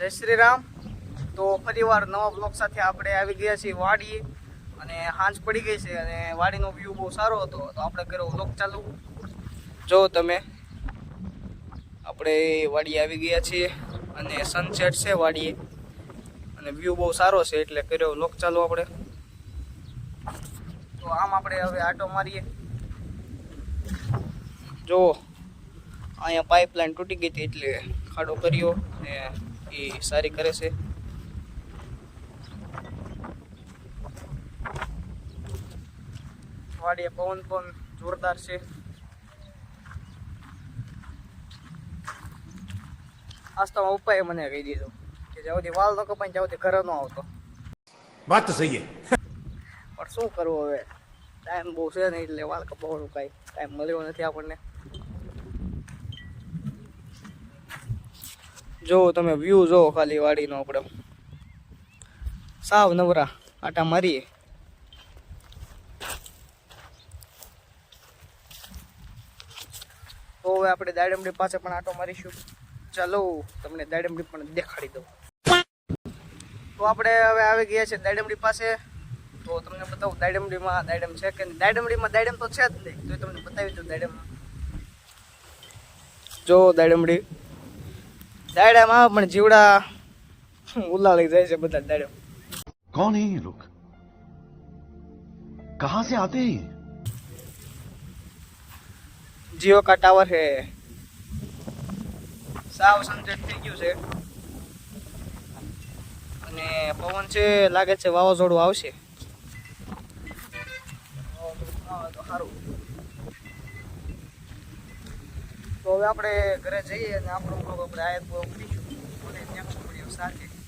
જય શ્રી રામ તો ફરીવાર નવા બ્લોક સાથે આપણે આવી ગયા છીએ વાડીએ. અને હાંજ પડી ગઈ છે અને વાડીનો વ્યૂ બહુ સારો હતો. તો આપણે કર્યો બ્લોક ચાલુ જો તમે, આપણે વાડી આવી ગયા છીએ અને સનસેટ છે વાડીએ. અને વ્યૂ બહુ સારો છે એટલે કર્યો લોક ચાલુ આપણે. તો આમ આપણે હવે આટો મારીએ. જો, અહીંયા પાઇપલાઇન તૂટી ગઈ હતી એટલે ખાડો કર્યો ને એ સારી કરે છે. વાડીએ પવન પણ જોરદાર છે. આસ્તામાં ઉપાય મને કહી દીધો કે જ્યાંથી વાલ ન કપાય ત્યાં સુધી ઘરે ન આવતો. વાત તો સહી પણ શું કરવું હવે? ટાઈમ બહુ છે નહીં એટલે વાલ કપાવવાનું કાંઈ ટાઈમ મળ્યો નથી આપણને. જો તમે વ્યૂ જો ખાલી વાડીનો આપણે સાવ નવરા, આટા મારીએ. તો હવે આપણે દાડમડી પાસે પણ આટો મારીશું. ચાલો, તમને દાડમડી પણ દેખાડી દઉં. તો આપણે હવે આવી ગયા છે દાડમડી પાસે. તો તમને બતાવું, દાડમડીમાં દાડમ છે કે. દાડમડીમાં દાડમ તો છે જ નહીં. તો તમને બતાવી દઉં દાડમ જો દાડમડી દાડમાં પણ જીવડા ઉલાળી જાય છે બધા દાડમ कौन है ये लोग कहां से आते हैं ये? જીઓ કા ટાવર છે સાવ સનસેટ થઈ ગયું છે અને પવન છે લાગે છે વાવાઝોડું આવશે વાવાઝોડું આવે તો સારું તો હવે આપણે ઘરે જઈએ અને આપણું આપણે આયત કરીશું. અને નેક્સ્ટ વીડિયો સાથે.